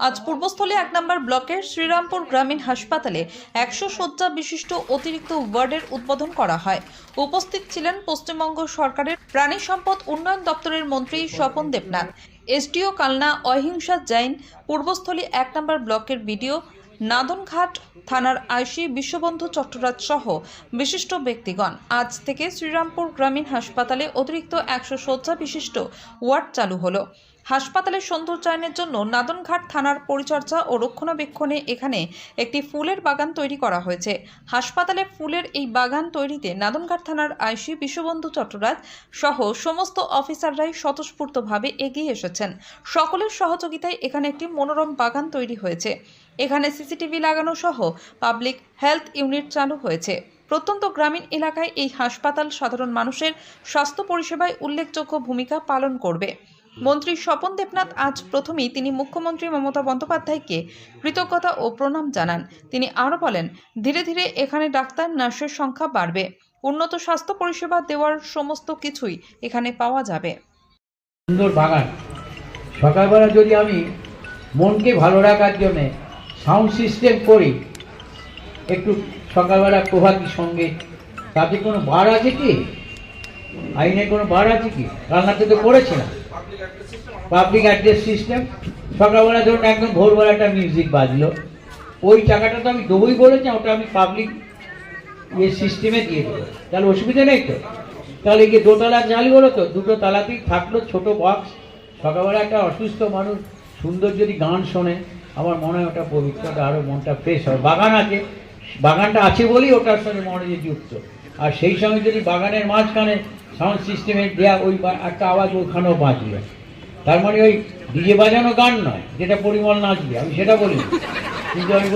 আজ পূর্বস্থলী এক নম্বর ব্লকের শ্রীরামপুর গ্রামীণ হাসপাতালে একশো শয্যা বিশিষ্ট অতিরিক্ত ওয়ার্ডের উদ্বোধন করা হয়। উপস্থিত ছিলেন পশ্চিমবঙ্গ সরকারের প্রাণী সম্পদ উন্নয়ন দপ্তরের মন্ত্রী স্বপন দেবনাথ। এসডিও কালনা অহিংসা জৈন পূর্বস্থলী এক নম্বর ব্লকের বিডিও নাদনঘাট থানার আইসি বিশ্ববন্ধু চট্টরাজ সহ বিশিষ্ট ব্যক্তিগণ। আজ থেকে শ্রীরামপুর গ্রামীণ হাসপাতালে অতিরিক্ত একশো শয্যা বিশিষ্ট ওয়ার্ড চালু হলো। হাসপাতালের সৌন্দর্যায়নের জন্য নাদনঘাট থানার পরিচর্যা ও রক্ষণাবেক্ষণে এখানে একটি ফুলের বাগান তৈরি করা হয়েছে। হাসপাতালে ফুলের এই বাগান তৈরিতে নাদনঘাট থানার আইসি বিশ্ববন্ধু চট্টরাজ সহ সমস্ত অফিসাররাই স্বতঃস্ফূর্তভাবে এগিয়ে এসেছেন। সকলের সহযোগিতায় এখানে একটি মনোরম বাগান তৈরি হয়েছে। এখানে সিসিটিভি লাগানো সহ পাবলিক হেলথ ইউনিট চালু হয়েছে। প্রত্যন্ত গ্রামীণ এলাকায় এই হাসপাতাল সাধারণ মানুষের স্বাস্থ্য পরিষেবায় উল্লেখযোগ্য ভূমিকা পালন করবে। মন্ত্রী স্বপন দেবনাথ আজ প্রথমেই তিনি মুখ্যমন্ত্রী মমতা বন্দ্যোপাধ্যায়কে কৃতজ্ঞতা ও প্রণাম জানান। তিনি আরও বলেন, ধীরে ধীরে এখানে ডাক্তার, নার্সের সংখ্যা বাড়বে। উন্নত স্বাস্থ্য পরিষেবা দেওয়ার সমস্ত কিছুই এখানে পাওয়া যাবে। সুন্দর বাগান। সকালবেলা যদি আমি মনকে ভালো রাখার জন্যে সাউন্ড সিস্টেম করি, একটু সকালবেলা প্রভাতী সঙ্গে, তাতে কোনো বার আছে কি? আইনে কোনো বার আছে কি? রান্নাতে তো করেছে না। পাবলিক অ্যাড্রেস সিস্টেম সকালবেলা ধরুন একদম ভোরবেলা একটা মিউজিক বাজলো। ওই টাকাটা তো আমি দেবোই বলেছি, ওটা আমি পাবলিক ইয়ে সিস্টেমে দিয়ে দেবো। তাহলে অসুবিধা নেই তো? তাহলে গিয়ে দোতলা হলো তো, দুটো তালাতেই থাকল ছোট বক্স সকালবেলা একটা অসুস্থ মানুষ সুন্দর যদি গান শোনে, আমার মনে হয় ওটা পবিত্রতা আরও মনটা ফ্রেশ হয় বাগান আছে। বাগানটা আছে বলেই ওটার সঙ্গে মনে যে যুক্ত। আর সেই সঙ্গে যদি বাগানের মাঝখানে সাউন্ড সিস্টেমে দেওয়া ওই একটা আওয়াজ ওখানেও বাঁচবে তার মানে ওই ডিজে বাজানো গান নয়, যেটা পরিমল নাচবে, আমি সেটা বলি। কিন্তু আমি